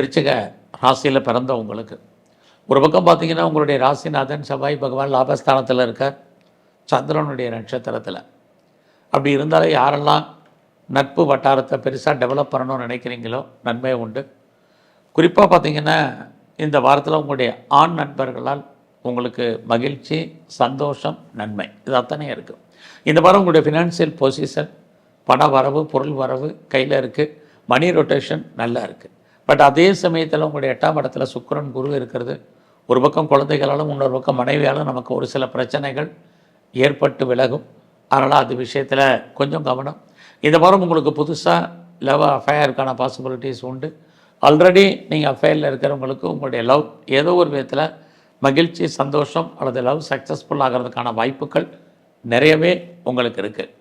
விருச்சிக ராசியில் பிறந்தவங்களுக்கு. ஒரு பக்கம் பார்த்தீங்கன்னா உங்களுடைய ராசிநாதன் செவ்வாய் பகவான் லாபஸ்தானத்தில் இருக்கார். சந்திரனுடைய நட்சத்திரத்தில். அப்படி இருந்தாலே யாரெல்லாம் நட்பு வட்டாரத்தை பெருசாக டெவலப் பண்ணணும்னு நினைக்கிறீங்களோ நன்மை உண்டு. குறிப்பாக பார்த்தீங்கன்னா இந்த வாரத்தில் உங்களுடைய ஆண் நண்பர்களால் உங்களுக்கு மகிழ்ச்சி சந்தோஷம் நன்மை. இது அத்தனையும் இருக்குது இந்த வாரம் உங்களுடைய ஃபினான்சியல் பொசிஷன் பண வரவு பொருள் வரவு கையில் இருக்குது மணி ரொட்டேஷன் நல்லா இருக்குது பட் அதே சமயத்தில் உங்களுடைய எட்டாம் இடத்துல சுக்கரன் குரு இருக்கிறது. ஒரு பக்கம் குழந்தைகளாலும் இன்னொரு பக்கம் மனைவியாலும் நமக்கு ஒரு சில பிரச்சனைகள் ஏற்பட்டு விலகும். அதனால் அது விஷயத்தில் கொஞ்சம் கவனம். இந்த வாரம் உங்களுக்கு புதுசாக லவ் அஃபேருக்கான பாசிபிலிட்டிஸ் உண்டு. ஆல்ரெடி நீங்கள் அஃபேரில் இருக்கிறவங்களுக்கு உங்களுடைய லவ் ஏதோ ஒரு விதத்தில் மகிழ்ச்சி சந்தோஷம் அல்லது லவ் சக்ஸஸ்ஃபுல் ஆகிறதுக்கான வாய்ப்புகள் நிறையவே உங்களுக்கு இருக்குது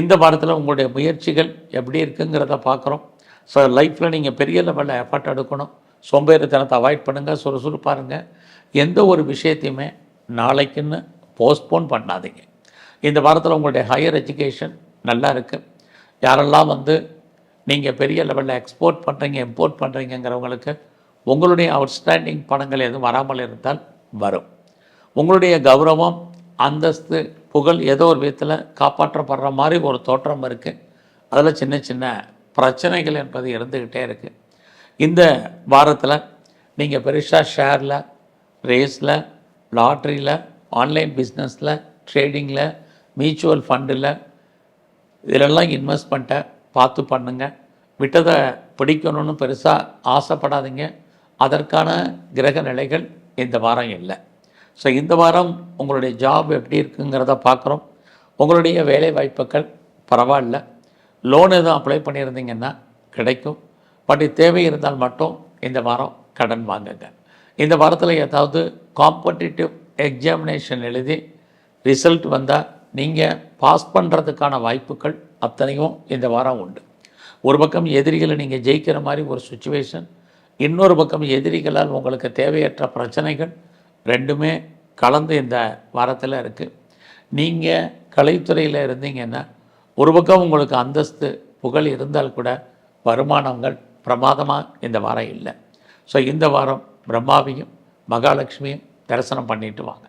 இந்த வாரத்தில் உங்களுடைய முயற்சிகள் எப்படி இருக்குங்கிறத பார்க்குறோம் ஸோ லைஃப்பில் நீங்கள் பெரிய லெவலில் எஃபர்ட் எடுக்கணும். சோம்பேறித்தனத்தை அவாய்ட் பண்ணுங்கள் சுறுசுறுப்பாக இருங்க எந்த ஒரு விஷயத்தையுமே நாளைக்குன்னு போஸ்ட்போன் பண்ணாதீங்க. இந்த வாரத்தில் உங்களுடைய ஹையர் எஜுகேஷன் நல்லா இருக்குது யாரெல்லாம் வந்து நீங்கள் பெரிய லெவலில் எக்ஸ்போர்ட் பண்ணுறீங்க இம்போர்ட் பண்ணுறீங்கிறவங்களுக்கு உங்களுடைய அவுட்ஸ்டாண்டிங் பணங்கள் எதுவும் வராமல் இருந்தால் வரும். உங்களுடைய கௌரவம் அந்தஸ்து புகழ் ஏதோ ஒரு விதத்தில் காப்பாற்றப்படுற மாதிரி ஒரு தோற்றம் இருக்குது அதில் சின்ன சின்ன பிரச்சனைகள் என்பது இருந்துக்கிட்டே இருக்குது இந்த வாரத்தில் நீங்கள் பெருசாக ஷேரில் ரேஸில் லாட்ரியில் ஆன்லைன் பிஸ்னஸில் ட்ரேடிங்கில் மியூச்சுவல் ஃபண்டில் இதிலெல்லாம் இன்வெஸ்ட்மெண்ட்டை பார்த்து பண்ணுங்கள் விட்டதை பிடிக்கணும்னு பெருசாக ஆசைப்படாதீங்க. அதற்கான கிரக நிலைகள் இந்த வாரம் இல்லை. ஸோ இந்த வாரம் உங்களுடைய ஜாப் எப்படி இருக்குங்கிறத பார்க்குறோம். உங்களுடைய வேலை வாய்ப்புகள் பரவாயில்ல. லோன் எதுவும் அப்ளை பண்ணியிருந்தீங்கன்னா கிடைக்கும். பட் தேவை இருந்தால் மட்டும் இந்த வாரம் கடன் வாங்குங்க. இந்த வாரத்தில் ஏதாவது காம்படிட்டிவ் எக்ஸாமினேஷன் எழுதி ரிசல்ட் வந்தால் நீங்கள் பாஸ் பண்ணுறதுக்கான வாய்ப்புகள் அத்தனையும் இந்த வாரம் உண்டு. ஒரு பக்கம் எதிரிகளை நீங்கள் ஜெயிக்கிற மாதிரி ஒரு சுச்சுவேஷன் இன்னொரு பக்கம் எதிரிகளால் உங்களுக்கு தேவையற்ற பிரச்சனைகள் ரெண்டுமே கலந்து இந்த வாரத்தில் இருக்குது நீங்கள் கலைத்துறையில் இருந்தீங்கன்னா ஒரு பக்கம் உங்களுக்கு அந்தஸ்து புகழ் இருந்தால் கூட வருமானங்கள் பிரமாதமாக இந்த வாரம் இல்லை. ஸோ இந்த வாரம் பிரம்மாவையும் மகாலட்சுமியும் தரிசனம் பண்ணிட்டு வாங்க.